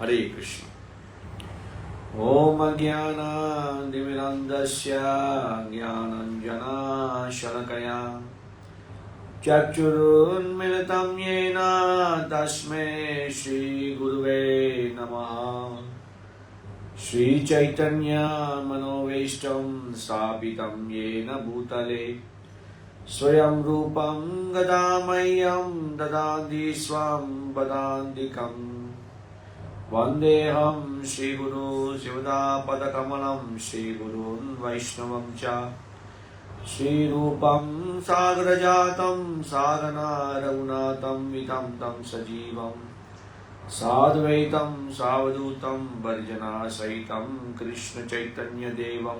हरे कृष्ण। ॐ ज्ञानादिमिरन्दस्य ज्ञानञ्जनाशनकया। चक्षुरुन्मिलितं येन तस्मै श्रीगुरुवे नमः। श्रीचैतन्यमनोवेष्टं स्थापितं येन भूतले। स्वयं रूपं गदामह्यं ददाति स्वं पदान्तिकम्। वन्देऽहं श्रीगुरु शिवदापदकमलं श्रीगुरून् वैष्णवं च। श्रीरूपं सागरजातं सागना रघुनाथं वितं तं सजीवं। साद्वैतं, सावधूतं वर्जनासहितं कृष्णचैतन्यदेवं।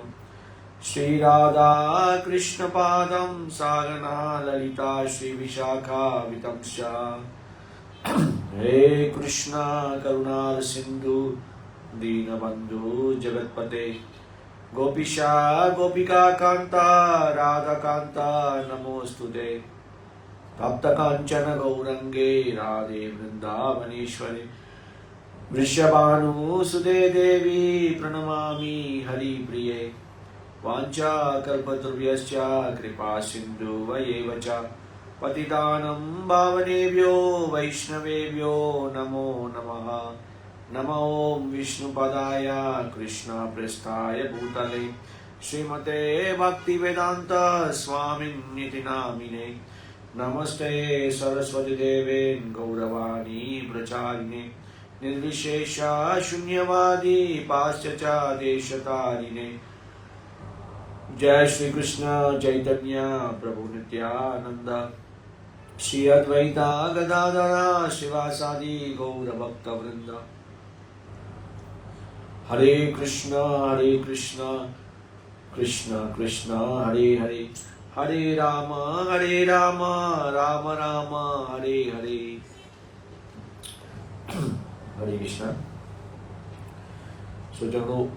श्रीराधा कृष्णपादं सागना ललिता श्रीविशाखावितं च। హే కృష్ణ కరుణాల సింధు దీనబంధు జగత్పతే. గోపిషా గోపికాకాంత రాధకాంత నమోస్తుతే. తప్తకాంచన గౌరంగే రాధే బృందావనేశ్వరి. వృషభానుసుదే దేవి ప్రణమామి హరి ప్రియే. కల్పతృవ్యశ్చ కృపా సింధు వయేవ చ. પતિતાનં ભાવનેભ્યો વૈષ્ણવેભ્યો નમો નમઃ નમ ઓમ વિષ્ણુપદાય કૃષ્ણ પૃષ્ઠાય ભૂતલે શ્રીમતે ભક્તિવેદાંત સ્વામિનિતિ નામિને નમસ્તે સરસ્વતી દેવે ગૌરવાણી પ્રચારિને નિર્વિશેષ શૂન્યવાદી પાશ્ચચાદેશતારિને જય શ્રી કૃષ્ણ ચૈતન્ય પ્રભુ નિત્યાનંદ श्री अद्वैता गदाधरा शिवासादी गौर भक्त वृंद हरे कृष्णा हरे कृष्णा कृष्णा कृष्णा, हरे हरे। हरे राम हरे राम राम राम, हरे हरे। हरे कृष्णा। सो जब वो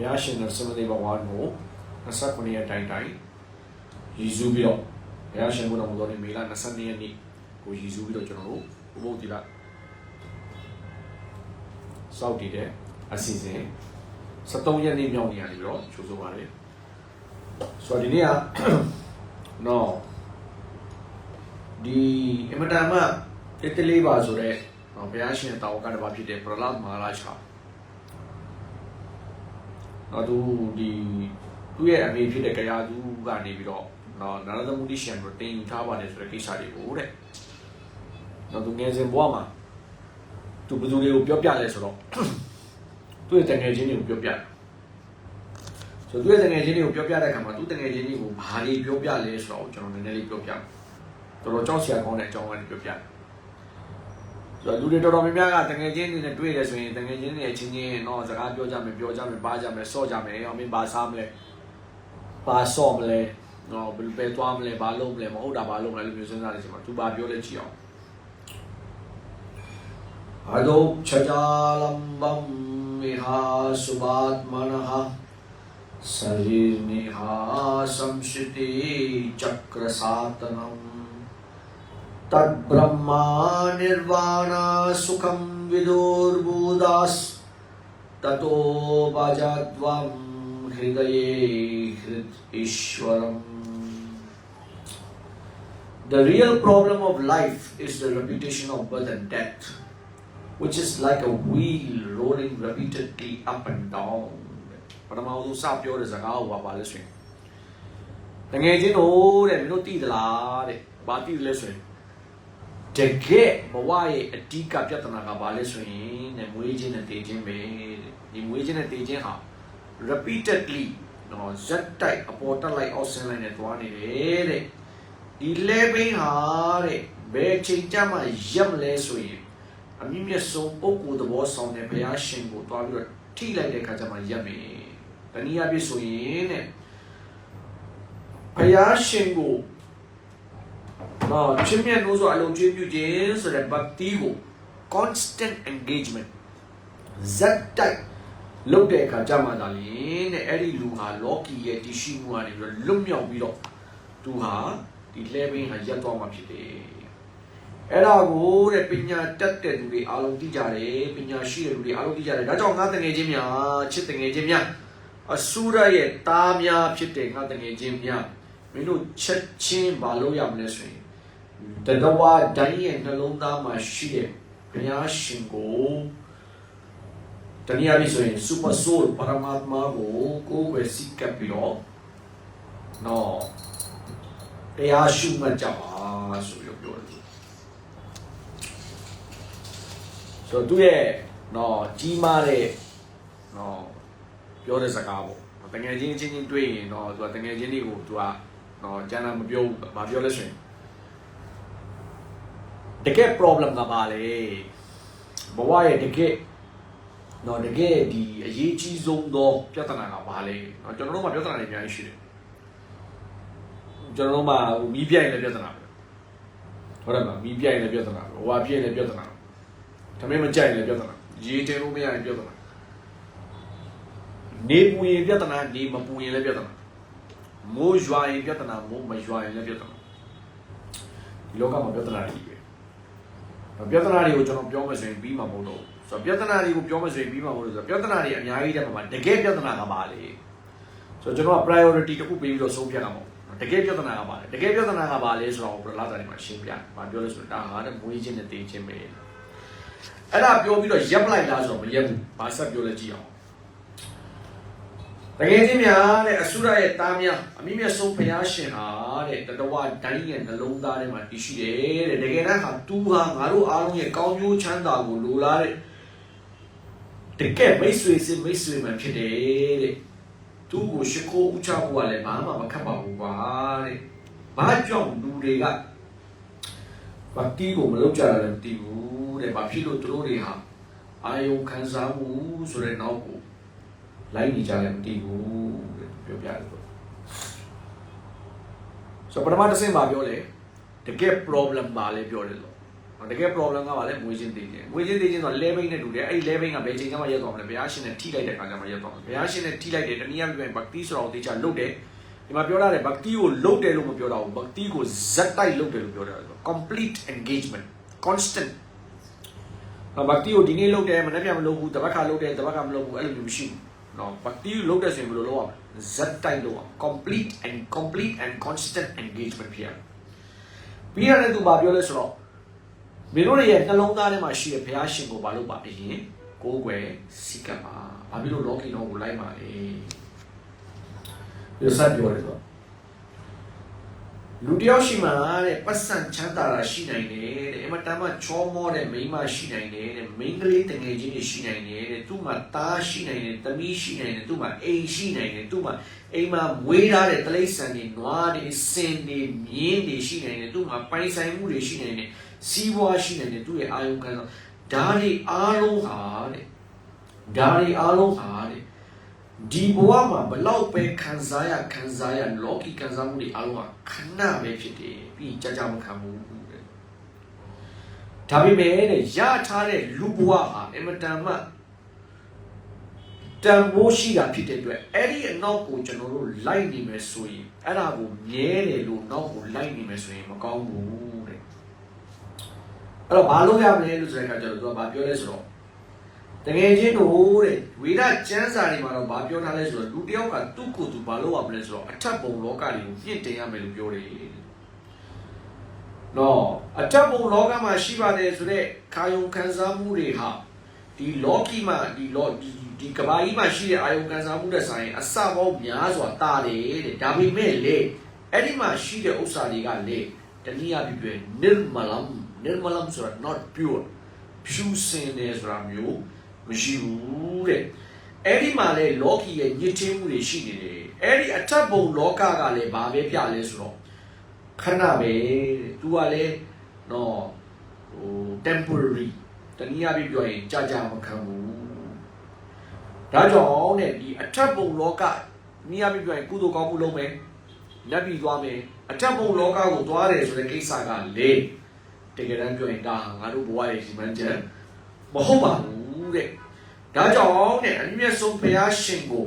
यहाँ से नरसिंह भगवान हो नसा पुनिया टाइम टाइम यीजू भी ဘဝါကို29ရက်တိုင်းတိုင်းရည်စူးပြီးတော့ဘုရားရှင်ဘုရားမတော်နေမေလ22ရက်နေ့ကိုရည်စူးပြီးတော့ကျွန်တော်တို့ဘုဘုတ်တိလစောက်တည်တဲ့အစီအစဉ်73ရက်နေ့မြောက်နေရပြီတော့ချိုးဆိုပါလေဆိုတော့ဒီနေ့ကနော်ဒီအမတန်မှတစ်တလေးပါဆိုတော့ဘုရားရှင်တာဝကတစ်ပါးဖြစ်တဲ့ပရလတ်မဟာရာချာတော့သူဒီသူ့ရဲ့အမေဖြစ်တဲ့ကြာသူကနေပြီးတော့ နော်နရသမုဒိရှင်ကိုတင်ယူထားပါတယ်ဆိုတဲ့ကိစ္စတွေကိုတဲ့နော်သူငယ်စဉ်ဘဝမှာသူဘယ်သူတွေကိုပြောပြလဲဆိုတော့သူ့ရဲ့တငယ်ချင်းတွေကိုပြောပြတယ်ဆိုတော့သူ့ရဲ့တငယ်ချင်းတွေကိုပြောပြတဲ့အခါမှာသူ့တငယ်ချင်းတွေကိုဘာတွေပြောပြလဲဆိုတော့ကျွန်တော်နည်းနည်းလေးပြောပြမယ်တော်တော်ကြောက်စရာကောင်းတဲ့အကြောင်းကနေပြောပြတယ်ဆိုတော့လူတွေတော်တော်များများကတငယ်ချင်းတွေနဲ့တွေ့တယ်ဆိုရင်တငယ်ချင်းတွေအချင်းချင်းတော့စကားပြောကြမယ်ပြောကြမယ်ပါကြမယ်ဆော့ကြမယ်အောင်မင်းပါစားမလဲပါဆော့မလဲ နော်ဘယ်ပဲသွားမလဲဘာလုပ်မလဲမဟုတ်တာဘာလုပ်မလဲလို့မျိုးစဉ်းစားနေချိန်မှာသူဘာပြောလဲကြည့်အောင်အဒုချကြလမ်ဘမ်မိဟာစုဘတ်မနဟာစရိနိဟာသံရှိတိချကရစာတနံ तद् ब्रह्मा निर्वाणा सुखं विदुर्बुदास् ततो भजध्वं हृदये हृत् ईश्वरम् The real problem of life is the repetition of birth and death, which is like a wheel rolling repeatedly up and down. ပထမဆုံးစပြောတဲ့စကားကိုပါလဲဆိုရင်တကယ်ချင်းတို့တဲ့မင်းတို့သိသလားတဲ့ဘာသိလဲဆိုရင် တကယ်ဘဝရဲ့အဓိကပြဿနာကဘာလဲဆိုရင်တဲ့မွေးခြင်းနဲ့တည်ခြင်းပဲတဲ့ဒီမွေးခြင်းနဲ့တည်ခြင်းဟာ repeatedly နော်ဇက်တိုက်အပေါ်တက်လိုက်အောက်ဆင်းလိုက်နဲ့တွားနေတယ်တဲ့ ဒီ level ဟာတဲ့ဘယ်ချိန်ကြမှာရပ်မလဲဆိုရင်အမြင့်မြတ်ဆုံးပုဂ္ဂိုလ်သဘောဆောင်တဲ့ဘုရားရှင်ကိုတွားပြီးတော့ထိလိုက်တဲ့အခါကျမှရပ်မယ်တနည်းအားဖြင့်ဆိုရင်တဲ့ဘုရားရှင်ကိုနော်ချင်းမြတ်လို့ဆိုအလုံးကျွေးပြုခြင်းဆိုတဲ့ bhakti ကို constant engagement ဇက်တိုက်လုပ်တဲ့အခါကြမှာဒါလင်းတဲ့အဲ့ဒီလူဟာလောကီရဲ့တည်ရှိမှုကနေပြီးတော့လွတ်မြောက်ပြီးတော့သူဟာ ဒီ level ဟာရပ်သွားမှာဖြစ်တယ်အဲ့ဒါကိုတဲ့ပညာတတ်တဲ့လူတွေအားလုံးသိကြတယ်ပညာရှိတဲ့လူတွေအားလုံးသိကြတယ်ဒါကြောင့်ငါတငယ်ချင်းများချစ်တငယ်ချင်းများအဆူရရဲ့သားများဖြစ်တဲ့ငါတငယ်ချင်းများမင်းတို့ချက်ချင်းမလုပ်ရမလဲဆိုရင်တတဝါဒိုင်းရဲ့နှလုံးသားမှာရှိတဲ့ဘုရားရှင်ကိုတနည်းအားဖြင့်ဆိုရင် super soul ပရမတ်မာကိုကိုယ်ပဲစိတ်ကပ်ပြီးတော့နော် တရားရှုမှတ်ကြပါဆိုပြီးတော့ပြောတယ်ဆိုတော့သူ့ရဲ့နော်ကြီးမားတဲ့နော်ပြောတဲ့စကားပေါ့တငယ်ချင်းချင်းချင်းတွေ့ရင်တော့သူကတငယ်ချင်းတွေကိုသူကနော်ကျန်တာမပြောဘူးမပြောလဲဆိုရင်တကယ် problem ကပါလေဘဝရဲ့တကယ်နော်တကယ်ဒီအရေးကြီးဆုံးသောပြဿနာကပါလေနော်ကျွန်တော်တို့မှာပြဿနာတွေအများကြီးရှိတယ် ကျွန်တော်တို့မှာဟိုမီးပြိုင်လည်းပြဿနာပဲဟုတ်တယ်မလားမီးပြိုင်လည်းပြဿနာပဲဟိုဟာပြိုင်လည်းပြဿနာပဲဒါပေမဲ့မကြိုက်လည်းပြဿနာရေတဲလို့မရရင်ပြဿနာနေပူရင်ပြဿနာနေမပူရင်လည်းပြဿနာမိုးရွာရင်ပြဿနာမိုးမရွာရင်လည်းပြဿနာဒီလောကမှာပြဿနာတွေကြီးပဲပြဿနာတွေကိုကျွန်တော်ပြောမှဆိုရင်ပြီးမှာမဟုတ်တော့ဘူးဆိုတော့ပြဿနာတွေကိုပြောမှဆိုရင်ပြီးမှာမဟုတ်လို့ဆိုတော့ပြဿနာတွေအများကြီးတဲ့မှာတကယ်ပြဿနာကပါလေဆိုတော့ကျွန်တော်က priority တစ်ခုပေးပြီးတော့ဆုံးဖြတ်တာမဟုတ် တကယ်ပြဿနာကပါလေတကယ်ပြဿနာကပါလေဆိုတော့ဘယ်လာတာတွေမှာရှင်းပြ။ဘာပြောလဲဆိုတော့ဒါဟာတဲ့မွေးခြင်းနဲ့တေးခြင်းပဲ။အဲ့ဒါပြောပြီးတော့ရက်ပလိုက်လားဆိုတော့မရက်ဘူး။ဘာဆက်ပြောလဲကြည့်အောင်။တကယ်ချင်းများတဲ့အဆုရရဲ့သားများအမိမြတ်ဆုံးဘုရားရှင်ဟာတဲ့တတဝဒိုင်းရဲ့နှလုံးသားထဲမှာတည်ရှိတယ်တဲ့။တကယ်တမ်းဟာသူဟာငါတို့အားလုံးရဲ့ကောင်းကျိုးချမ်းသာကိုလိုလားတဲ့တကယ်မိတ်ဆွေစစ်မိတ်ဆွေမှဖြစ်တယ်တဲ့။ သူ့ကိုရှိခိုးဥချဖို့ကလည်းဘာမှမခက်ပါဘူးကွာတဲ့။ဘာကြောင့်လူတွေကဘာတီးကိုမလုပ်ကြတာလည်းမသိဘူးတဲ့ဘာဖြစ်လို့သူတို့တွေဟာအာယုံခံစားမှုဆိုတဲ့နောက်ကိုလိုက်နေကြလည်းမသိဘူးတဲ့ပြောပြတယ်ပေါ့ဆိုပထမတစ်ဆင့်မှာပြောလေတကယ် problem ပါလေပြောတယ်လို့ တကယ် problem ကပါလေငွေချင်းတည်ခြင်းငွေချင်းတည်ခြင်းဆို level နဲ့တူတယ်အဲ့ဒီ level ကဘယ်ချိန်မှရက်သွားမလဲဘုရားရှင်နဲ့ထိလိုက်တဲ့အခါကျမှရက်သွားမှာဘုရားရှင်နဲ့ထိလိုက်တယ်တနည်းအားဖြင့်ဘက်တီဆိုတော့တေချာလုတ်တယ်ဒီမှာပြောရတဲ့ဘက်တီကိုလုတ်တယ်လို့မပြောတော့ဘူးဘက်တီကိုဇက်တိုက်လုတ်တယ်လို့ပြောတာဆို complete engagement constant ဘက်တီကိုဒီနေ့လုတ်တယ်မနေ့ပြန်မလုတ်ဘူးတပတ်ခါလုတ်တယ်တပတ်ခါမလုတ်ဘူးအဲ့လိုမျိုးမရှိဘူးနော်ဘက်တီကိုလုတ်တယ်ဆိုရင်ဘယ်လိုလုပ်ရမလဲဇက်တိုက်လုပ်အောင် complete and complete and constant engagement ဖြစ်ရမယ်ပြီးရတယ်သူဘာပြောလဲဆိုတော့ မင်းတို့ရဲ့နှလုံးသားထဲမှာရှိတဲ့ဘုရားရှင်ကိုဘာလို့ပါအရင်ကိုယ်ွယ်စိတ်ကပ်ပါဘာဖြစ်လို့လောကီတော်ကိုလိုက်ပါလဲဒီစပ်ပြောတယ်ဆိုတော့ လူတယောက်ရှိမှတဲ့ပတ်စံချမ်းသာတာရှိနိုင်တယ်တဲ့အမတမ်းမှချောမောတဲ့မိန်းမရှိနိုင်တယ်တဲ့မိန်းကလေးတငယ်ချင်းတွေရှိနိုင်တယ်တဲ့သူ့မှာသားရှိနိုင်တယ်သမီးရှိနိုင်တယ်သူ့မှာအိမ်ရှိနိုင်တယ်သူ့မှာအိမ်မှာမွေးထားတဲ့တိရစ္ဆာန်တွေနွားတွေစင်တွေမြင်းတွေရှိနိုင်တယ်သူ့မှာပိုင်ဆိုင်မှုတွေရှိနိုင်တယ်စီးပွားရှိနိုင်တယ်သူ့ရဲ့အာယုခံစားဒါတွေအားလုံးဟာတဲ့ဒါတွေအားလုံးဟာတဲ့ ဒီဘဝမှာဘလောက်ပဲခံစားရခံစားရလောကီခံစားမှုတွေအားလုံးဟာခဏပဲဖြစ်တယ်ပြီးကြကြမခံဘူးတဲ့ဒါပေမဲ့တဲ့ရထားတဲ့လူဘဝဟာအင်မတန်မှတန်ဖိုးရှိတာဖြစ်တဲ့အတွက်အဲ့ဒီအနောက်ကိုကျွန်တော်တို့လိုက်နေမယ်ဆိုရင်အဲ့ဒါကိုမြဲတယ်လို့နောက်ကိုလိုက်နေမယ်ဆိုရင်မကောင်းဘူးတဲ့အဲ့တော့ဘာလို့ရမလဲလို့ဆိုတဲ့အခါကျတော့သူကဘာပြောလဲဆိုတော့ တကယ်ချင်းတို့တဲ့ဝိဒကျမ်းစာတွေမှာတော့ဘာပြောထားလဲဆိုတော့လူတစ်ယောက်ကသူ့ကိုယ်သူဘာလို့ရမလဲဆိုတော့အထက်ဘုံလောကတွေကိုပြင့်တင်ရမယ်လို့ပြောတယ်နော်အထက်ဘုံလောကမှာရှိပါတယ်ဆိုတော့ခါယုံခံစားမှုတွေဟာဒီလောကီမှာဒီလောဒီဒီကဘာကြီးမှာရှိတဲ့အာယုံခံစားမှုတဲ့ဆိုင်အစပေါင်းများစွာတာတယ်တဲ့ဒါပေမဲ့လေအဲ့ဒီမှာရှိတဲ့ဥစ္စာတွေကလေတနည်းအားဖြင့် nirmalam nirmalam ဆိုတာ not pure ဖြူစင်တယ်ဆိုတာမျိုး မရှိဘူးတဲ့အဲ့ဒီမှာလေလောကီရဲ့ညစ်ချင်းမှုတွေရှိနေတယ်အဲ့ဒီအထက်ဘုံလောကကလည်းဘာပဲပြလဲဆိုတော့ခဏပဲတဲ့သူကလည်းနော်ဟို temporary တနည်းအားဖြင့်ပြောရင်ကြာကြာမခံဘူးဒါကြောင့်တဲ့ဒီအထက်ဘုံလောကနည်းအားဖြင့်ပြောရင်ကုသိုလ်ကောင်းမှုလုပ်မယ်နတ်ပြည်သွားမယ်အထက်ဘုံလောကကိုသွားတယ်ဆိုတဲ့ကိစ္စကလေတကယ်တမ်းပြောရင်ဒါဟာငါတို့ဘဝရဲ့ဒီမှန်ချက်မဟုတ်ပါဘူး တဲ့ဒါကြောင့်တဲ့အမြင့်ဆုံးဘုရားရှင်ကို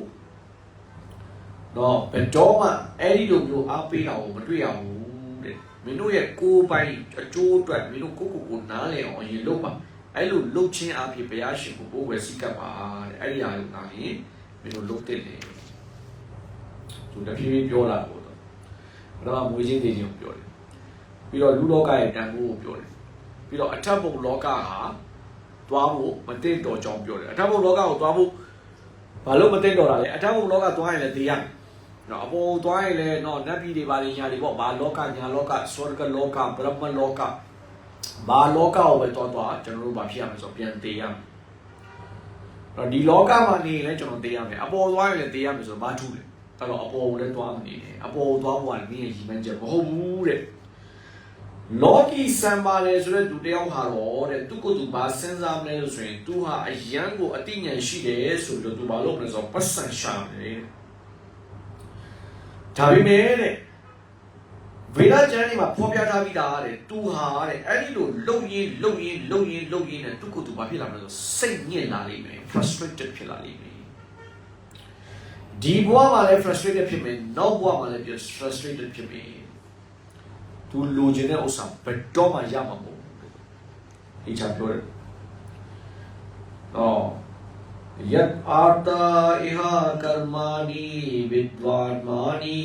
တော့ဘယ်တော့မှအဲ့ဒီလိုမျိုးအားပေးတာကိုမတွေ့ရဘူးတဲ့မင်းတို့ရဲ့ကိုယ်ပိုင်အကျိုးအတွက်မင်းတို့ကိုယ့်ကိုယ်ကိုနားလည်အောင်အရင်လုပ်ပါအဲ့လိုလုပ်ချင်းအဖြစ်ဘုရားရှင်ကိုကိုယ်ဝယ်စိတ်ကပ်ပါတဲ့အဲ့ဒီအရာကိုနားရင်မင်းတို့လုပ်တဲ့လေသူတဖြည်းဖြည်းပြောလာပေါ့တော့ဘုရားမွေးချင်းတည်ချင်းကိုပြောတယ်ပြီးတော့လူလောကရဲ့တန်ဖိုးကိုပြောတယ်ပြီးတော့အထက်ဘုံလောကဟာ သွားဖို့မတင့်တော်ကြောင်းပြောတယ်အထက်ဘုံလောကကိုသွားဖို့ဘာလို့မတင့်တော်တာလဲအထက်ဘုံလောကသွားရင်လည်းသိရမယ်နော်အပေါ်သွားရင်လည်းနော်နတ်ပြည်တွေဘာတွေညာတွေပေါ့ဘာလောကညာလောကဆွရဂလောကဗြဟ္မလောကဘာလောကကိုပဲသွားသွားကျွန်တော်တို့ဘာဖြစ်ရမလဲဆိုတော့ပြန်သိရမယ်တော့ဒီလောကမှာနေရင်လည်းကျွန်တော်သိရမယ်အပေါ်သွားရင်လည်းသိရမယ်ဆိုတော့ဘာထူးလဲအဲ့တော့အပေါ်ကိုလည်းသွားမနေနဲ့အပေါ်ကိုသွားဖို့ကလည်းနည်းရည်မှန်းချက်မဟုတ်ဘူးတဲ့ လောကီစံပါလေဆိုတဲ့သူတယောက်ဟာတော့တဲ့သူကသူဘာစဉ်းစားမလဲလို့ဆိုရင်သူဟာအယံကိုအတိညာဏ်ရှိတယ်ဆိုပြီးတော့သူဘာလုပ်မလဲဆိုတော့ပတ်စံရှာတယ်ဒါပေမဲ့တဲ့ဗေဒကျမ်းထဲမှာဖော်ပြထားပြီးသားတဲ့သူဟာတဲ့အဲ့ဒီလိုလုံရင်းလုံရင်းလုံရင်းလုံရင်းနဲ့သူကသူဘာဖြစ်လာမလဲဆိုစိတ်ညစ်လာလိမ့်မယ် frustrated ဖြစ်လာလိမ့်မယ်ဒီဘဝမှာလည်း frustrated ဖြစ်မယ်နောက်ဘဝမှာလည်း frustrated ဖြစ်မယ် သူလိုချင်တဲ့ဥစ္စာဘယ်တော့မှရမှာမဟုတ်ဘူးဒီချပြောတယ်တော့ယတ်အာတာအိဟာကရမာနီဝိဒဝါမာနီ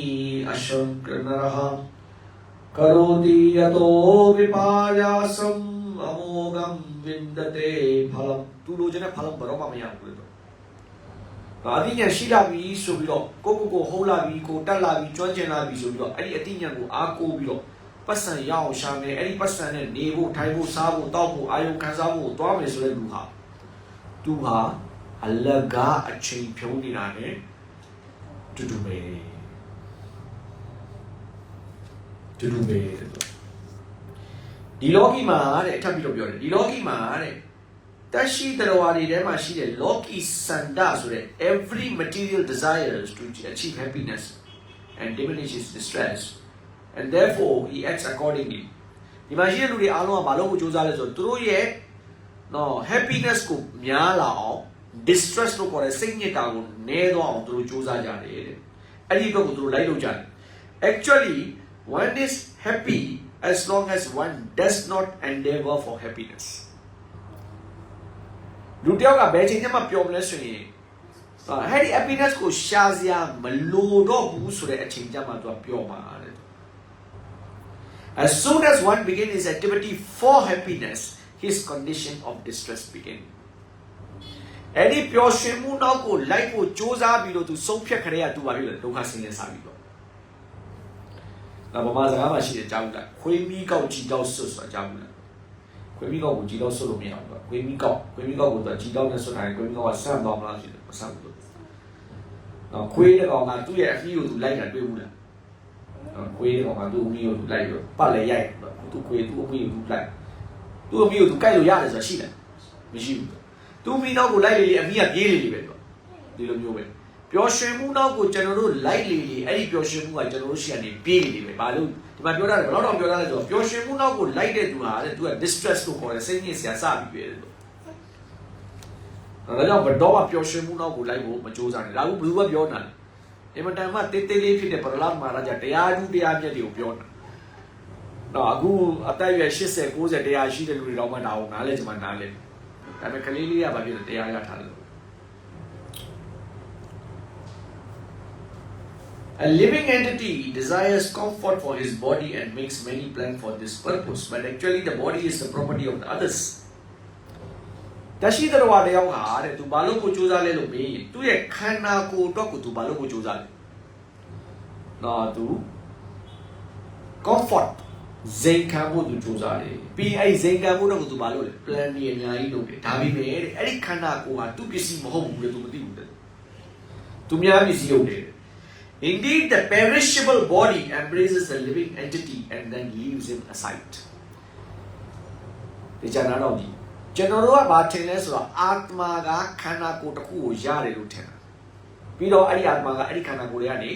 အရှံကနရဟံကရောတိယတောဝိပါယာစံအမောဂံဝိန္ဒတေဖလံသူလိုချင်တဲ့ဖလံဘယ်တော့မှမရဘူးလို့ဒါအသိဉာဏ်ရှိလာပြီဆိုပြီးတော့ကိုကိုကိုဟုတ်လာပြီကိုတက်လာပြီကျွမ်းကျင်လာပြီဆိုပြီးတော့အဲ့ဒီအသိဉာဏ်ကိုအားကိုးပြီးတော့ ပတ်စံရအောင်ရှာမယ်အဲ့ဒီပတ်စံနဲ့နေဖို့ထိုင်ဖို့စားဖို့တောက်ဖို့အာယုံခံစားဖို့သွားမယ်ဆိုတဲ့လူဟာသူဟာအလကားအချိန်ဖြုံးနေတာနဲ့တူတူပဲတူတူပဲတဲ့ဒီလောကီမှာတဲ့အထပ်ပြီးတော့ပြောတယ်ဒီလောကီမှာတဲ့တက်ရှိတော်ဝါတွေထဲမှာရှိတဲ့လောကီစန္ဒဆိုတဲ့ every material desires to achieve happiness and diminishes distress and therefore he acts accordingly ဒီမှာရှိတဲ့လူတွေအားလုံးကမလုပ်ဖို့ကြိုးစားလဲဆိုတော့သူတို့ရဲ့နော် happiness ကိုများလာအောင် distress လို့ခေါ်တဲ့စိတ်ညစ်တာကိုနည်းသွားအောင်သူတို့စူးစမ်းကြတယ်တဲ့အဲ့ဒီအတွက်ကိုသူတို့လိုက်လုပ်ကြတယ် actually one is happy as long as one does not endeavor for happiness လူတယောက်ကဘယ်ချိန်မှပျော်မလဲဆိုရင်အဲ့ဒီ happiness ကိုရှာစရာမလိုတော့ဘူးဆိုတဲ့အချိန်ကျမှသူကပျော်မှာတဲ့ As soon as one begins his activity for happiness his condition of distress begins အဲ့ဒီပျော်ရွှင်မှုနောက်ကိုလိုက်ဖို့စ조사ပြီးတော့သူဆုံးဖြတ်ခရဲကသူပါပြီလေဒုက္ခဆင်းရဲစားပြီးတော့ဒါဗမာစကားမှာရှိတဲ့အကြောင်းကခွေးမီးကောက်ကြည်တော့ဆွတ်ဆိုတာအကြောင်းလားခွေးမီးကောက်ကိုကြည်တော့ဆွတ်လို့မရဘူးခွေးမီးကောက်ခွေးမီးကောက်ကိုသူကြည်တော့နဲ့ဆွတ်တိုင်းခွေးမီးကောက်ကဆန့်သွားမလားရှိတယ်မဆန့်ဘူးတော့ခွေးတဲ့ကောင်ကသူ့ရဲ့အဖီးကိုသူလိုက်တာတွေ့ဘူးလား ခွေးတဲ့ကောင်ကသူ့အမီးကိုသူလိုက်ပြီးတော့ပတ်လေရိုက်သူ့ခွေးသူ့အမီးကိုသူလိုက်သူ့အမီးကိုသူကြိုက်လို့ရတယ်ဆိုတာရှိတယ်မရှိဘူးသူမိနောက်ကိုလိုက်လေလေအမိကပြေးလေလေပဲတော့ဒီလိုမျိုးပဲပျော်ရွှင်မှုနောက်ကိုကျွန်တော်တို့လိုက်လေလေအဲ့ဒီပျော်ရွှင်မှုကကျွန်တော်တို့ရှေ့ကနေပြေးလေလေပဲဘာလို့ဒီမှာပြောတာဘယ်တော့တော့ပြောတာလဲဆိုတော့ပျော်ရွှင်မှုနောက်ကိုလိုက်တဲ့သူဟာတဲ့သူက distress လို့ခေါ်တယ်စိတ်ညစ်စရာစပြီးပဲလို့ဒါကြောင့်ဘယ်တော့မှပျော်ရွှင်မှုနောက်ကိုလိုက်ဖို့မကြိုးစားနဲ့ဒါကဘယ်သူကပြောတာလဲ အင်မတန်မှတေးသေးလေးဖြစ်တဲ့ပရလတ်မာရာဂျတရားဓုတရားမြတ်တွေကိုပြောတာတော့အခုအသက်အရွယ်80 90တရားရှိတဲ့လူတွေတော့မှဒါအောင်နားလဲချင်မှနားလဲဒါပေမဲ့ကလေးလေးကဘာဖြစ်လဲတရားရထားတယ် A living entity desires comfort for his body and makes many plans for this purpose, but actually the body is the property of the others. တရှိတော်ဝါတယောက်ဟာတဲ့သူဘာလို့ကိုစူးစမ်းလဲလို့မေးရင်သူ့ရဲ့ခန္ဓာကိုယ်တော့ကိုသူဘာလို့ကိုစူးစမ်းလဲ။နော်သူ comfort ဇိမ်ခံဖို့သူစူးစမ်းတယ်။ပြီးအဲ့ဇိမ်ခံဖို့တော့ကိုသူဘာလို့လဲ plan တွေအများကြီးလုပ်တယ်။ဒါပေမဲ့တဲ့အဲ့ဒီခန္ဓာကိုယ်ဟာသူ့ပစ္စည်းမဟုတ်ဘူးလေသူမသိဘူးတဲ့။သူများပစ္စည်းဟုတ်တယ်။ Indeed, the perishable body embraces the living entity and then leaves him aside. ဒီကျန်တော့ဒီ ကျွန်တော်တို့ကဘာထင်လဲဆိုတော့အာတမာကခန္ဓာကိုယ်တစ်ခုကိုရတယ်လို့ထင်တာပြီးတော့အဲ့ဒီအာတမာကအဲ့ဒီခန္ဓာကိုယ်တွေကနေ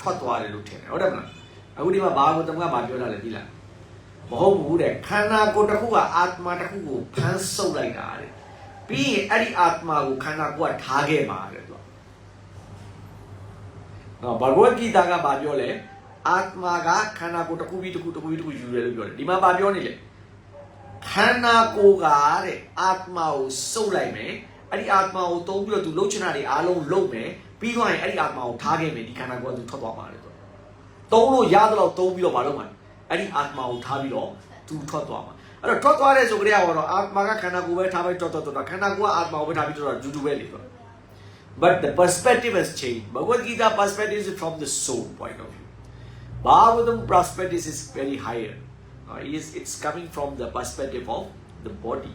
ထွက်သွားတယ်လို့ထင်တယ်ဟုတ်တယ်မလားအခုဒီမှာဘာကိုတမကဘာပြောတာလဲဒီလားမဟုတ်ဘူးတဲ့ခန္ဓာကိုယ်တစ်ခုကအာတမာတစ်ခုကိုဖမ်းဆုပ်လိုက်တာတဲ့ပြီးရင်အဲ့ဒီအာတမာကိုခန္ဓာကိုယ်ကထားခဲ့မှာတဲ့သူကနော်ဘဂဝတ်ဂီတာကဘာပြောလဲအာတမာကခန္ဓာကိုယ်တစ်ခုပြီးတစ်ခုတစ်ခုပြီးတစ်ခုယူတယ်လို့ပြောတယ်ဒီမှာဗာပြောနေလေ ခန္ဓာကိုယ်ကတဲ့အာတမာကိုစုပ်လိုက်မယ်အဲ့ဒီအာတမာကိုသုံးပြီးတော့သူလှုပ်ချင်တာတွေအားလုံးလုပ်မယ်ပြီးသွားရင်အဲ့ဒီအာတမာကိုထားခဲ့မယ်ဒီခန္ဓာကိုယ်ကသူထွက်သွားမှာလေဆိုသုံးလို့ရသလောက်သုံးပြီးတော့မလုပ်မှာအဲ့ဒီအာတမာကိုထားပြီးတော့သူထွက်သွားမှာအဲ့တော့ထွက်သွားတဲ့ဆိုကြတဲ့ကတော့အာတမာကခန္ဓာကိုယ်ပဲထားပြီးထွက်သွားတော့ခန္ဓာကိုယ်ကအာတမာကိုပဲထားပြီးတော့ဒူဒူပဲလေဆို But the perspective has changed. Bhagavad Gita perspective is from the soul point of view. Bhagavatam perspective is very higher. Uh, it is, it's coming from the perspective of the body.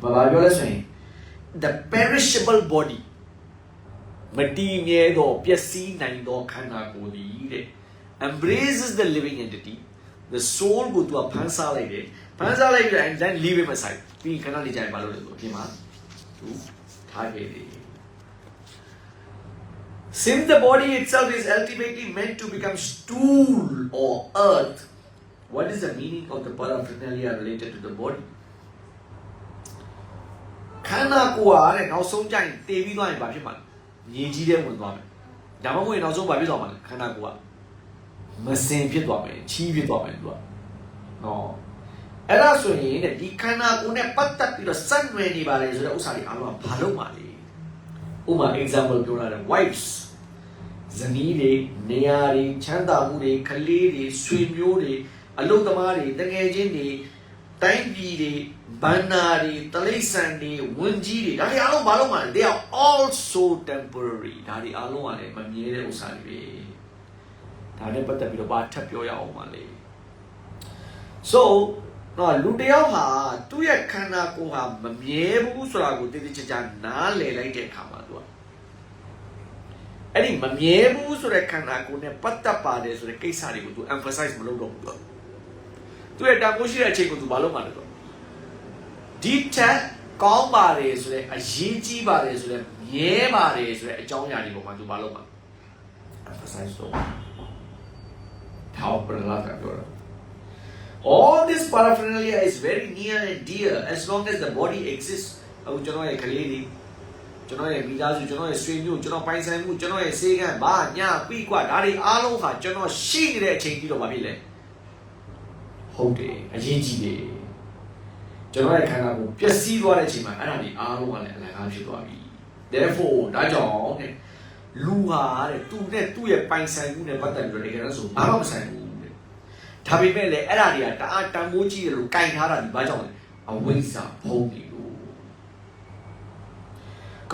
Bhagavad is saying, the perishable body မတည်မြဲသောပျက်စီးနိုင်သောခန္ဓာကိုယ်သည်တဲ့ embraces the living entity the soul ကိုသူကဖန်ဆားလိုက်တယ်ဖန်ဆားလိုက်ပြီးတော့ and then leave him aside ပြီးရင်ခဏနေကြရင်မလုပ်လို့ဆိုအပြင်မှာသူထားခဲ့တယ် Since the body itself is ultimately meant to become stool or earth, what is the meaning of the paraphernalia related to the body? ခန္ဓာကိုယ်ကတဲ့နောက်ဆုံးကြိုင်တည်ပြီးသွားရင်ဘာဖြစ်မှာလဲမြေကြီးထဲဝင်သွားမယ်ဒါမှမဟုတ်ရင်နောက်ဆုံးဘာဖြစ်သွားမှာလဲခန္ဓာကိုယ်ကမစင်ဖြစ်သွားမယ်ချီးဖြစ်သွားမယ်သူကနော်အဲ့ဒါဆိုရင်တဲ့ဒီခန္ဓာကိုယ်နဲ့ပတ်သက်ပြီးတော့စက်နွယ်နေပါလေဆိုတဲ့ဥစ္စာတွေအားလုံးကဘာလို့မှလဲဥပမာ example ပြောတာလေ wives ဇနီးတွေနေရာတွေချမ်းသာမှုတွေကလေးတွေဆွေမျိုးတွေ အလုပ်သမားတွေတငယ်ချင်းတွေတိုင်းပြည်တွေဘန္နာတွေတလိษံတွေဝန်ကြီးတွေဒါတွေအားလုံးဘာလို့မှလဲ they are also temporary ဒါတွေအားလုံးကလည်းမမြဲတဲ့ဥစ္စာတွေပဲဒါနဲ့ပတ်သက်ပြီးတော့ဘာထပ်ပြောရအောင်ပါလဲ so တော့လူတစ်ယောက်ဟာသူ့ရဲ့ခန္ဓာကိုယ်ဟာမမြဲဘူးဆိုတာကိုတည်တည်ချာချာနားလည်လိုက်တဲ့အခါမှာသူကအဲ့ဒီမမြဲဘူးဆိုတဲ့ခန္ဓာကိုယ်နဲ့ပတ်သက်ပါတယ်ဆိုတဲ့ကိစ္စတွေကို तू emphasize မလုပ်တော့ဘူးတော့ သူရဲ့တန်ဖိုးရှိတဲ့အချိန်ကို तू မလုပ်မှလည်းတော့ဒီချက်ကောင်းပါတယ်ဆိုတဲ့အရေးကြီးပါတယ်ဆိုတဲ့မြဲပါတယ်ဆိုတဲ့အကြောင်းအရာတွေပေါ်မှာ तू မလုပ်မှ emphasize တော့ထောက်ပလာတာပြောတာ all this paraphernalia is very near and dear as long as the body exists အခုကျွန်တော်ရဲ့ကလေးတွေ ကျွန်တော်ရဲ့မိသားစုကျွန်တော်ရဲ့ဆွေမျိုးကျွန်တော်ပိုင်ဆိုင်မှုကျွန်တော်ရဲ့စေကံဘာညာပြီးกว่าဒါတွေအားလုံးဟာကျွန်တော်ရှိနေတဲ့အချိန်ကြီးတော့မဖြစ်လဲ ဟုတ်တယ်အရေးကြီးတယ်ကျွန်တော်ရဲ့ခန္ဓာကိုပျက်စီးသွားတဲ့အချိန်မှာအဲ့ဒါတွေအားလုံးကလည်းအလကားဖြစ်သွားပြီ therefore ဒါကြောင့်တဲ့လူဟာတဲ့သူနဲ့သူ့ရဲ့ပိုင်ဆိုင်မှုနဲ့ပတ်သက်ပြီးတော့တကယ်တော့ဆိုဘာမှမဆိုင်ဘူးတဲ့ဒါပေမဲ့လည်းအဲ့ဒါတွေကတအားတန်ဖိုးကြီးတယ်လို့ကင်ထားတာဒီဘာကြောင့်လဲအဝိဇ္ဇာဖုံးနေလို့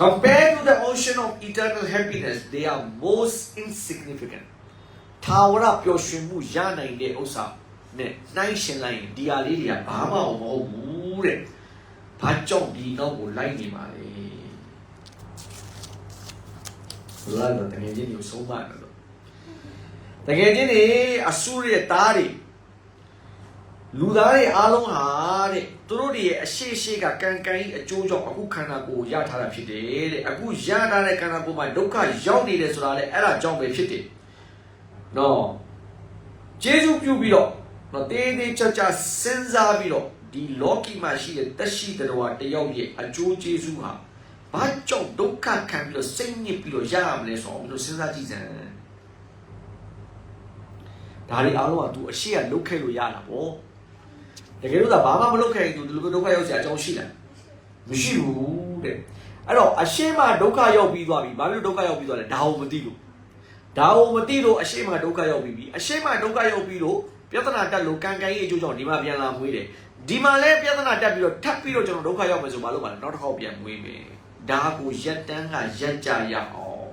Compared to the ocean of eternal happiness, they are most insignificant. ထာဝရပျော်ရွှင်မှုရနိုင်တဲ့ဥစ္စာ နဲ့နှိုင်းယှဉ်လိုက်ရင်ဒီဟာလေးတွေကဘာမှမဟုတ်ဘူးတဲ့။ဘာကြောင့်ဒီနောက်ကိုလိုက်နေပါလဲ။လာတော့တကယ်ချင်းကိုဆုံးမတယ်လို့။တကယ်ချင်းနေအဆုရရဲ့သားတွေလူသားတွေအားလုံးဟာတဲ့သူတို့တွေရဲ့အရှိရှိကကံကံကြီးအကျိုးကြောင့်အခုခန္ဓာကိုယ်ရထားတာဖြစ်တယ်တဲ့အခုရထားတဲ့ခန္ဓာကိုယ်မှာဒုက္ခရောက်နေတယ်ဆိုတာလေအဲ့ဒါကြောင့်ပဲဖြစ်တယ်နော်ကျေးဇူးပြုပြီးတော့ နော်တေးသေးချာချာစဉ်းစားပြီးတော့ဒီလောကီမှာရှိတဲ့တက်ရှိတဲ့တော်တယောက်ရဲ့အကျိုးကျေးဇူးဟာဘာကြောင့်ဒုက္ခခံပြီးတော့စိတ်ညစ်ပြီးတော့ရရမလဲဆိုတော့ဘယ်လိုစဉ်းစားကြည့်စမ်းဒါတွေအားလုံးက तू အရှိကလုတ်ခဲ့လို့ရတာပေါ့တကယ်လို့သာဘာမှမလုပ်ခဲ့ရင်သူဒီလိုဒုက္ခရောက်စရာအကြောင်းရှိလားမရှိဘူးတဲ့အဲ့တော့အရှင်းမဒုက္ခရောက်ပြီးသွားပြီဘာလို့ဒုက္ခရောက်ပြီးသွားလဲဒါကိုမသိလို့ဒါကိုမသိလို့အရှင်းမဒုက္ခရောက်ပြီးပြီအရှင်းမဒုက္ခရောက်ပြီးလို့ ပြဿနာတက်လို့ကံကံရဲ့အကျိုးကြောင့်ဒီမှာပြန်လာမွေးတယ်ဒီမှာလည်းပြဿနာတက်ပြီးတော့ထပ်ပြီးတော့ကျွန်တော်ဒုက္ခရောက်မယ်ဆိုဘာလို့ပါလဲနောက်တစ်ခေါက်ပြန်မွေးမယ်ဒါကိုရက်တန်းကရက်ကြရအောင်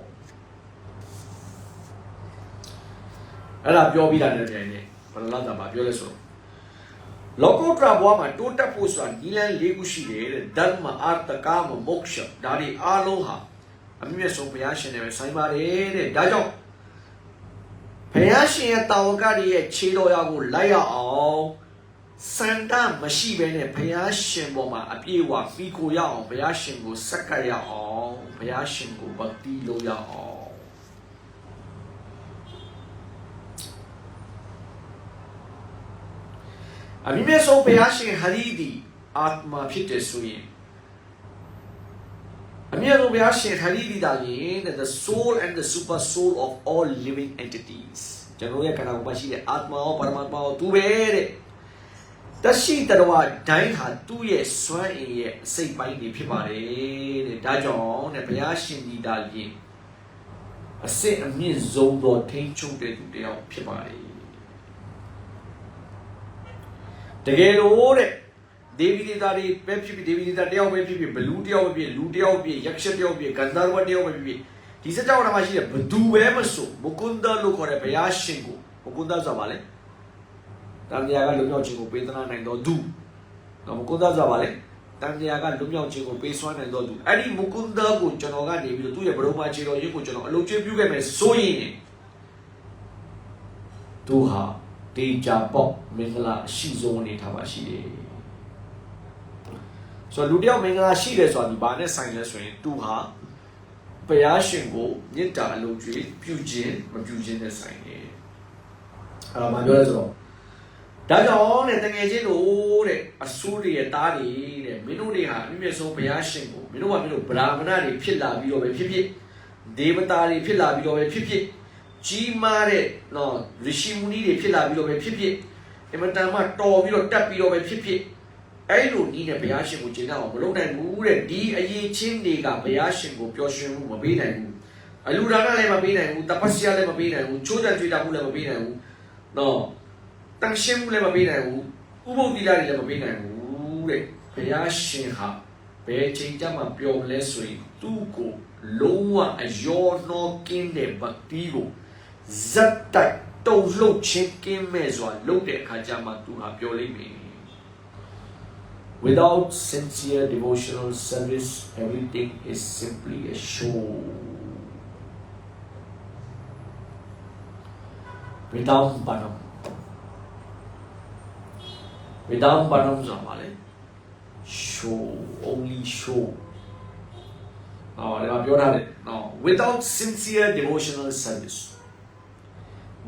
အဲ့ဒါပြောပြီးတာလည်းပြန်နေဘယ်လောက်သာမပြောလဲဆိုတော့လောကုတ္တရာဘဝမှာတိုးတက်ဖို့ဆိုတာညီလန်း၄ခုရှိတယ်တဲ့ဓမ္မအာတကာမမောက္ခဒါတွေအားလုံးဟာအမြင့်ဆုံးဘုရားရှင်နဲ့ပဲဆိုင်ပါတယ်တဲ့ဒါကြောင့် ဘုရားရှင်ရဲ့တာဝကတွေရဲ့ခြေတော်ရာကိုလိုက်ရအောင်စန္ဒမရှိဘဲနဲ့ဘုရားရှင်ပေါ်မှာအပြည့်အဝပြီးကိုရအောင်ဘုရားရှင်ကိုစက္ကပ်ရအောင်ဘုရားရှင်ကိုဗတိလို့ရအောင်အမြင့်ဆုံးဘုရားရှင်ဟရိဒီအာတမာဖြစ်တယ်ဆိုရင် အမြင့်ဆုံးဘုရားရှင်ဟရိဒီတာရင် the soul and the super soul of all living entities ကျွန်တော်ရဲ့ခန္ဓာကိုယ်မှာရှိတဲ့အာတ္မရောပရမတ်မာရောသူပဲတဲ့တရှိတရဝဒိုင်းဟာသူ့ရဲ့စွမ်းအင်ရဲ့အစိတ်ပိုင်းတွေဖြစ်ပါတယ်တဲ့ဒါကြောင့်တဲ့ဘုရားရှင်ဒီတာလင်အစစ်အမြင့်ဆုံးသောထိန်းချုပ်တဲ့သူတစ်ယောက်ဖြစ်ပါတယ်တကယ်လို့တဲ့ ဒေဝီဒေတာတွေပဲဖြစ်ဖြစ်ဒေဝီဒေတာတယောက်ပဲဖြစ်ဖြစ်ဘလူးတယောက်ပဲဖြစ်လူတယောက်ဖြစ်ရက်ရှက်တယောက်ဖြစ်ဂန္ဓာရဝတယောက်ပဲဖြစ်ဖြစ်ဒီစကြောင်းမှာရှိတဲ့ဘသူပဲမဆိုမကွန်းဒလို့ခေါ်တဲ့ဘုရားရှင်ကိုမကွန်းဒဆိုတာဗာလဲတန်တရားကလုံမြောက်ခြင်းကိုပေးသနာနိုင်တော်သူတော့မကွန်းဒဆိုတာဗာလဲတန်တရားကလုံမြောက်ခြင်းကိုပေးစွမ်းနိုင်တော်သူအဲ့ဒီမကွန်းဒကိုကျွန်တော်ကနေပြီးတော့သူ့ရဲ့ဘရုံမာခြေတော်ရင်းကိုကျွန်တော်အလုပ်ကျွေးပြုခဲ့မယ်ဆိုရင်သူဟာတေချာပေါက်မင်္ဂလာအရှိဆုံးအနေထားပါရှိတယ် ဆိုတော့လူတယောက်မင်္ဂလာရှိတယ်ဆိုတာဒီဘာနဲ့ဆိုင်လဲဆိုရင်သူဟာဘုရားရှင်ကိုမေတ္တာအလုပ်ကျွေးပြုခြင်းမပြုခြင်းနဲ့ဆိုင်တယ်အဲ့ဒါမှပြောလဲဆိုတော့ဒါကြောင့်တဲ့တကယ်ချင်းတို့တဲ့အဆိုးတွေရဲ့တားတွေတဲ့မင်းတို့တွေဟာအမြင့်ဆုံးဘုရားရှင်ကိုမင်းတို့ကမင်းတို့ဗြဟ္မဏတွေဖြစ်လာပြီးတော့ပဲဖြစ်ဖြစ်ဒေဝတာတွေဖြစ်လာပြီးတော့ပဲဖြစ်ဖြစ်ကြီးမားတဲ့နော်ရရှိမူနီတွေဖြစ်လာပြီးတော့ပဲဖြစ်ဖြစ်အင်မတန်မှတော်ပြီးတော့တက်ပြီးတော့ပဲဖြစ်ဖြစ် အဲ့လိုနီးတဲ့ဘုရားရှင်ကိုကျင့်တော့မလုပ်နိုင်ဘူးတဲ့ဒီအရေးချင်းတွေကဘုရားရှင်ကိုပျော်ရွှင်မှုမပေးနိုင်ဘူးအလူဒါနလည်းမပေးနိုင်ဘူးတပတ်စီရလည်းမပေးနိုင်ဘူးချိုးတံကြွေတာမှုလည်းမပေးနိုင်ဘူးနော်တန်ရှင်းမှုလည်းမပေးနိုင်ဘူးဥပုပ်တိလာတွေလည်းမပေးနိုင်ဘူးတဲ့ဘုရားရှင်ဟာဘယ်ချိန်ကြမှာပျော်မလဲဆိုရင်သူ့ကိုလုံးဝအယောနှောကင်းတဲ့ဗတ်တီးကိုဇက်တိုက်တုံလှုပ်ချင်းကင်းမဲ့စွာလုပ်တဲ့အခါကျမှသူဟာပျော်လိမ့်မယ် Without sincere devotional service, everything is simply a show. Without Banam. Without Banam ဆိုတာပါလေ show only show နော်ဒါကပြောထားတယ်နော် without sincere devotional service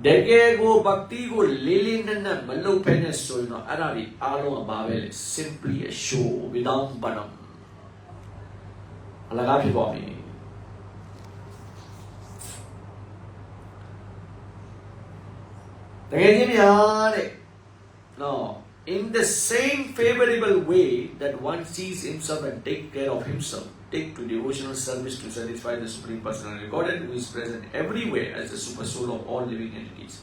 တကယ်ကိုဗတ်တီကိုလေးလေးနက်နက်မလုပ်ဖဲနဲ့ဆိုရင်တော့အဲ့ဒါဒီအားလုံးကဘာပဲလဲ simply a show without banam အလကားဖြစ်သွားပြီတကယ်ချင်းများတဲ့နော် in the same favorable way that one sees himself and take care of himself take to devotional service to satisfy the Supreme Personality of Godhead, who is present everywhere as the Super Soul of all living entities.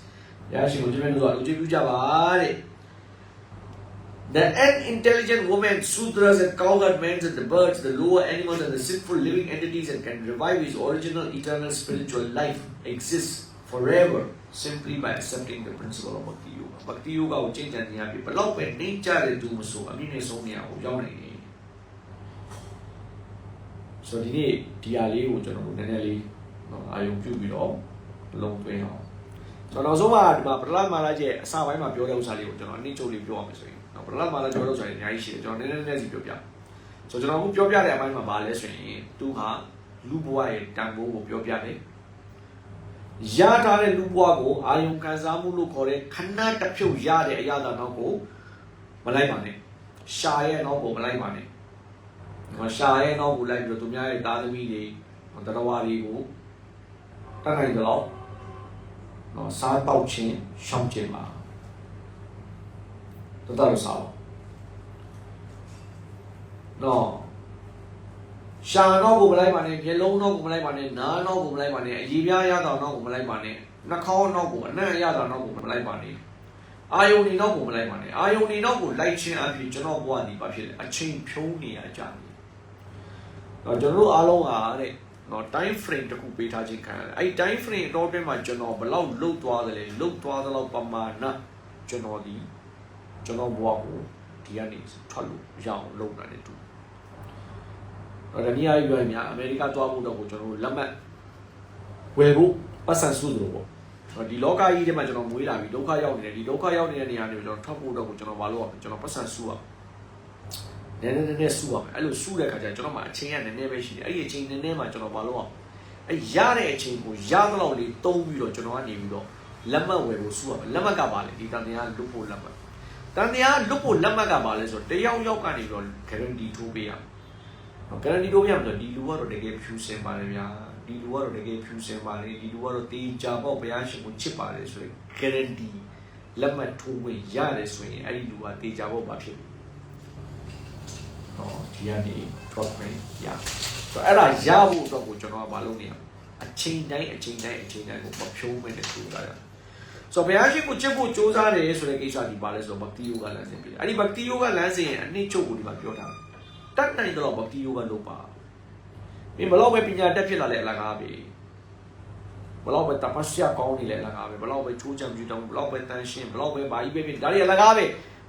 The unintelligent woman, sutras and cowherd men and the birds, the lower animals and the sinful living entities and can revive his original eternal spiritual life exists forever simply by accepting the principle of Bhakti Yoga. Bhakti Yoga will change and happy. But look nature is doing so, I mean, it's only ဆိုအမြင့်နဲ့ဆုံးနေရကိုရောက်နေတယ်။ဆိုတော့ဒီနေ့ဒီဟာလေးကိုကျွန်တော်တို့နည်းနည်းလေးနော်အာယုံပြုပြီးတော့လုံသွင်းအောင်ကျွန်တော်နောက်ဆုံးမှဒီမှာပထမမာလာရဲ့အစပိုင်းမှာပြောတဲ့ဥစ္စာလေးကိုကျွန်တော်အနည်းချုပ်လေးပြောရမယ်ဆိုရင်နော်ပထမမာလာပြောတဲ့ဥစ္စာတွေအများကြီးရှိတယ်ကျွန်တော်နည်းနည်းနည်းစီပြောပြဆိုတော့ကျွန်တော်အခုပြောပြတဲ့အပိုင်းမှာဗာလဲဆိုရင်သူဟာလူဘဝရဲ့တန်ဖိုးကိုပြောပြတယ်ရထားတဲ့လူဘဝကိုအာယုံခံစားမှုလို့ခေါ်တဲ့ခဏတစ်ဖြုတ်ရတဲ့အရာသာနောက်ကိုမလိုက်ပါနဲ့ရှာရဲ့နောက်ကိုမလိုက်ပါနဲ့ဟော ရှာရဲ့နောက်ကိုလိုက်ပြီးတော့သူများရဲ့သားသမီးတွေတရဝါတွေကိုတတ်နိုင်ကြတော့နော်စားတောက်ခြင်းရှောင်ခြင်းပါတတရစားနော်ရှာတော့ကိုမလိုက်ပါနဲ့မျက်လုံးတော့ကိုမလိုက်ပါနဲ့နားတော့ကိုမလိုက်ပါနဲ့အည်ပြားရတော့တော့ကိုမလိုက်ပါနဲ့နှာခေါင်းတော့ကိုအနံ့ရတော့တော့ကိုမလိုက်ပါနဲ့အာယုန်နေတော့ကိုမလိုက်ပါနဲ့အာယုန်နေတော့ကိုလိုက်ခြင်းအပြင်ကျွန်တော်ဘဝဒီပါဖြစ်တယ်အချိန်ဖြုံးနေရကြတယ် တော့ကျွန်တော်တို့အားလုံးကတဲ့နော် time frame တခုပေးထားခြင်းခံရတယ်အဲ့ time frame အတော့အတွင်းမှာကျွန်တော်ဘယ်လောက်လုတ်သွားတယ်လဲလုတ်သွားသလောက်ပမာဏကျွန်တော်ဒီကျွန်တော်ဘဝကိုဒီကနေထွက်လို့ရအောင်လုပ်နိုင်တယ်တူတော့ဒီနေ့အရွယ်များအမေရိကသွားဖို့တော့ကိုကျွန်တော်တို့လက်မှတ်ဝယ်ဖို့ပတ်စံစုလို့ပေါ့တော့ဒီလောကကြီးထဲမှာကျွန်တော်မွေးလာပြီးဒုက္ခရောက်နေတယ်ဒီဒုက္ခရောက်နေတဲ့နေရာတွေကိုကျွန်တော်ထွက်ဖို့တော့ကိုကျွန်တော်မလုပ်အောင်ကျွန်တော်ပတ်စံစုအောင် နည်းနည်းနည်းနည်းစုအောင်အဲ့လိုစုတဲ့ခါကျကျွန်တော်မှအချိန်ကနည်းနည်းပဲရှိတယ်အဲ့ဒီအချိန်နည်းနည်းမှကျွန်တော်မလုပ်အောင်အဲ့ရတဲ့အချိန်ကိုရသလောက်လေးတုံးပြီးတော့ကျွန်တော်ကနေပြီးတော့လက်မှတ်ဝယ်ဖို့စုအောင်လက်မှတ်ကပါလေဒီတန်တရားလွတ်ဖို့လက်မှတ်တန်တရားလွတ်ဖို့လက်မှတ်ကပါလဲဆိုတော့တယောက်ယောက်ကနေပြီးတော့ guarantee ထိုးပေးရအောင် guarantee ထိုးပေးရမှာဆိုဒီလူကတော့တကယ်ဖြူစင်ပါလေဗျာဒီလူကတော့တကယ်ဖြူစင်ပါလေဒီလူကတော့တေချာပေါ့ဘုရားရှင်ကိုချစ်ပါလေဆိုရင် guarantee လက်မှတ်ထိုးဝင်ရတယ်ဆိုရင်အဲ့ဒီလူကတေချာပေါ့ပါဖြစ်တယ် ဟောဒီကနေ drop ဝင်ရဆိုအဲ့ဒါရဖို့အတွက်ကိုကျွန်တော်ကမလုပ်နေရအချိန်တိုင်းအချိန်တိုင်းအချိန်တိုင်းကိုမဖြိုးမဲ့တဲ့သူလာရဆိုဘုရားရှင်ကိုချစ်ဖို့စ조사တယ်ဆိုတဲ့ကိစ္စဒီပါလဲဆိုတော့ဘတိယောဂလမ်းစဉ်ပြတယ်အဲ့ဒီဘတိယောဂလမ်းစဉ်ရဲ့အနှစ်ချုပ်ကိုဒီမှာပြောထားတယ်တတ်နိုင်တော့ဘတိယောဂလုပ်ပါမင်းဘလောက်ပဲပညာတက်ဖြစ်လာလဲအလကားပဲဘလောက်ပဲတပတ်ရှာကောင်းနေလဲအလကားပဲဘလောက်ပဲချိုးချံပြူတောင်းဘလောက်ပဲတန်ရှင်းဘလောက်ပဲဘာကြီးပဲဖြစ်ဒါတွေအလကားပဲ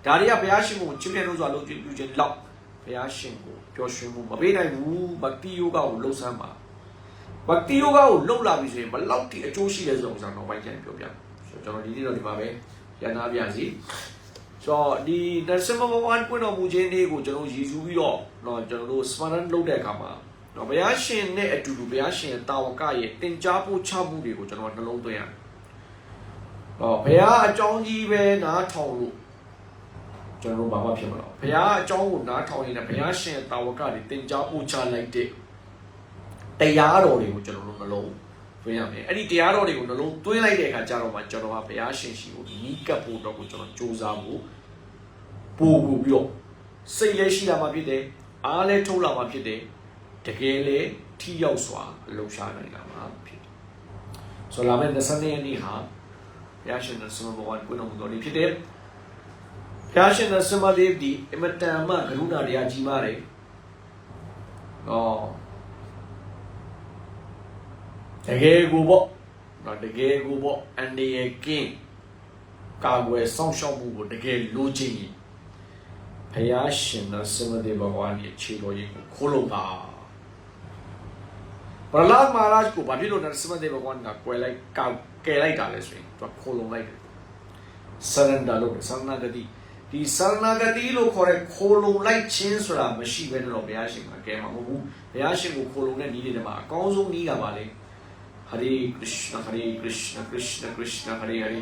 ဒါတွေကဘုရားရှင်ကိုချစ်တဲ့လို့ဆိုတာလုပ်ကြည့်ပြခြင်းလောက်ဘု ရားရှင်ကိုပျော်ရွှင်မှုမပေးနိုင်ဘူးဘက်တီးယောဂကိုလှုပ်ဆန်းပါဘက်တီးယောဂကိုလှုပ်လာပြီဆိုရင်ဘလောက်တိအကျိုးရှိလဲဆိုတော့နောက်ပိုင်းကျရင်ပြောပြဆိုတော့ကျွန်တော်ဒီနေ့တော့ဒီမှာပဲရန်နာပြန်စီဆိုတော့ဒီနတ်စမဘဝန်ပွင့်တော်မူခြင်းလေးကိုကျွန်တော်ရည်စူးပြီးတော့တော့ကျွန်တော်တို့စမရန်လုပ်တဲ့အခါမှာတော့ဘုရားရှင်နဲ့အတူတူဘုရားရှင်တာဝကရဲ့တင် जा ဖို့ချမှုတွေကိုကျွန်တော်နှလုံးသွင်းရတယ်။တော့ဘုရားအကြောင်းကြီးပဲနားထောင်လို့ ကျွန်တော်တို့ဘာမှဖြစ်မလို့ဘုရားအကြောင်းကိုနားထောင်ရင်လည်းဘုရားရှင်ရဲ့တာဝကတွေတင် जा ဖို့ချလိုက်တဲ့တရားတော်တွေကိုကျွန်တော်တို့နှလုံးသွင်းရမယ်။အဲ့ဒီတရားတော်တွေကိုနှလုံးသွင်းလိုက်တဲ့အခါကျတော့မှကျွန်တော်ကဘုရားရှင်ရှိကိုနီးကပ်ဖို့တော့ကိုကျွန်တော်စူးစမ်းဖို့ပို့ပို့ပြီးတော့စိတ်လည်းရှိလာမှဖြစ်တယ်။အားလည်းထုတ်လာမှဖြစ်တယ်။တကယ်လေထိရောက်စွာအလုံရှားနိုင်လာမှာဖြစ်တယ်။ဆိုလာမယ့်22ရက်နေ့ဟာဘုရားရှင်ရဲ့စမဘဝကိုနော်တော်လေးဖြစ်တယ်။ ဘုရားရှင်ရဲ့စမလေးဒီအမတန်မှကရုဏာတရားကြီးမားတယ်။အော်တကယ်ကိုပေါ့နော်တကယ်ကိုပေါ့အန်ဒီရဲ့ကင်းကာကွယ်စောင့်ရှောက်မှုကိုတကယ်လိုချင်ရင်ဘုရားရှင်ရဲ့စမလေးဘဝရဲ့ခြေတော်ရင်ကိုခိုးလို့ပါပရလာမဟာရာဂျ်ကိုဘာဖြစ်လို့နရစမဒေဘကွန်ကကွယ်လိုက်ကကယ်လိုက်တာလဲဆိုရင်သူကခိုးလုံလိုက်တယ် surrender လုပ်တယ် surrender ဂတိ ဒီ surrender ဂတိလို့ခေါ်တဲ့ခိုးလုံလိုက်ခြင်းဆိုတာမရှိဘဲနဲ့တော့ဘုရားရှင်ကကယ်မှာမဟုတ်ဘူးဘုရားရှင်ကိုခိုးလုံတဲ့နည်းတွေမှာအကောင်းဆုံးနည်းကပါလေ Hare Krishna Hare Krishna Krishna Krishna Hare Hare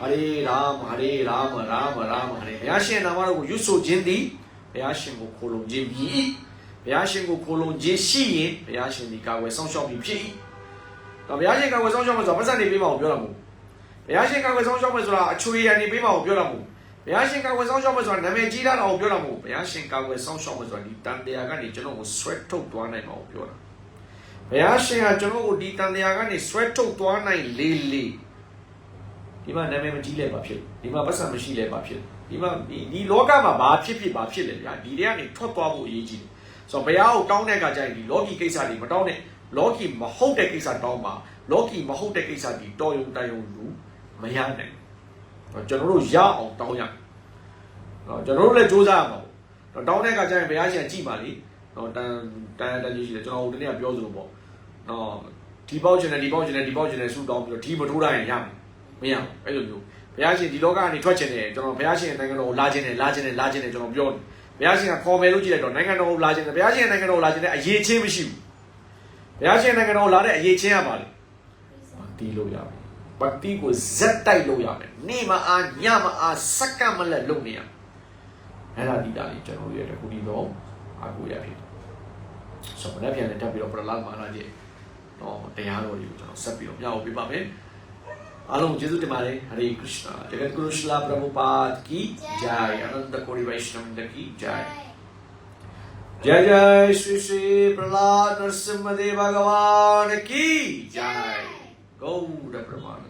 Hare Ram Hare Ram Ram Ram Hare ဘုရားရှင်နာမတော်ကိုရွတ်ဆိုခြင်းသည်ဘုရားရှင်ကိုခိုးလုံခြင်းပြီဘုရားရှင်ကိုခိုးလုံခြင်းရှိရင်ဘုရားရှင်ဒီကာဝယ်စောင့်ရှောက်ပြီးဖြစ်၏တော့ဘုရားရှင်ကာဝယ်စောင့်ရှောက်မယ်ဆိုတာပတ်စံနေပေးပါကိုပြောတာမဟုတ်ဘုရားရှင်ကာဝယ်စောင့်ရှောက်မယ်ဆိုတာအချွေရနေပေးပါကိုပြောတာမဟုတ် ဘုရားရှင်ကာဝယ်စောင့်ရှောက်မယ်ဆိုတာနာမည်ကြီးတာကိုပြောတာမဟုတ်ဘုရားရှင်ကာဝယ်စောင့်ရှောက်မယ်ဆိုတာဒီတန်တရားကနေကျွန်တော်ကိုဆွဲထုတ်သွားနိုင်မှာကိုပြောတာဘုရားရှင်ကကျွန်တော်ကိုဒီတန်တရားကနေဆွဲထုတ်သွားနိုင်လေလေဒီမှာနာမည်မကြီးလဲပါဖြစ်ဒီမှာပတ်စံမရှိလဲပါဖြစ်ဒီမှာဒီဒီလောကမှာဘာဖြစ်ဖြစ်ဘာဖြစ်လဲဗျာဒီတွေကနေထွက်သွားဖို့အရေးကြီးတယ်ဆိုတော့ဘုရားကိုတောင်းတဲ့အခါကျရင်ဒီလောကီကိစ္စတွေမတောင်းနဲ့လောကီမဟုတ်တဲ့ကိစ္စတောင်းပါလောကီမဟုတ်တဲ့ကိစ္စဒီတော်ယုံတန်ယုံလူမရနိုင်ဘူးကျွန်တော်တို့ရအောင်တောင်းရ နော်ကျွန်တော်တို့လည်းစူးစမ်းရမှာပေါ့တောင်းတဲ့အခါကျရင်ဘုရားရှင်ကြည့်ပါလေနော်တန်တန်တန်ကြီးရှိတယ်ကျွန်တော်ဟိုတနေ့ကပြောသလိုပေါ့နော်ဒီပေါက်ချင်တယ်ဒီပေါက်ချင်တယ်ဒီပေါက်ချင်တယ်ဆူတောင်းပြီးတော့ဒီမထိုးတိုင်းရမယ်မရဘူးအဲ့လိုမျိုးဘုရားရှင်ဒီလောကကနေထွက်ချင်တယ်ကျွန်တော်ဘုရားရှင်နိုင်ငံတော်ကိုလာချင်တယ်လာချင်တယ်လာချင်တယ်ကျွန်တော်ပြောတယ်ဘုရားရှင်ကခေါ်မယ်လို့ကြည့်လိုက်တော့နိုင်ငံတော်ကိုလာချင်တယ်ဘုရားရှင်နိုင်ငံတော်ကိုလာချင်တဲ့အရေးချင်းမရှိဘူးဘုရားရှင်နိုင်ငံတော်ကိုလာတဲ့အရေးချင်းရပါလေတီးလို့ရမယ်ပတိကိုဇက်တိုက်လို့ရမယ်နေ့မအားညမအားစက္ကန့်မလက်လုပ်နေရ အဲ့ဒါဒီတာလေးကျွန်တော်ရဲ့တခုဒီတော့အာကိုရဖြစ်ဆိုတော့လည်းပြန်လည်းတက်ပြီးတော့ပရလာမာလာကြီးတော့တရားတော်တွေကိုကျွန်တော်ဆက်ပြီးတော့ပြောင်းပေးပါမယ်အားလုံးကျေးဇူးတင်ပါတယ်ဟရေခရစ်ယာန်တကယ်ကရုရှလာပရမုပါဒ်ကီဂျိုင်အနန္တကိုရီဝိုင်ရှနမ်ဒကီဂျိုင် जय जय श्री श्री प्रहलाद नरसिम्हदेव भगवान की जय गौड़ प्रमाण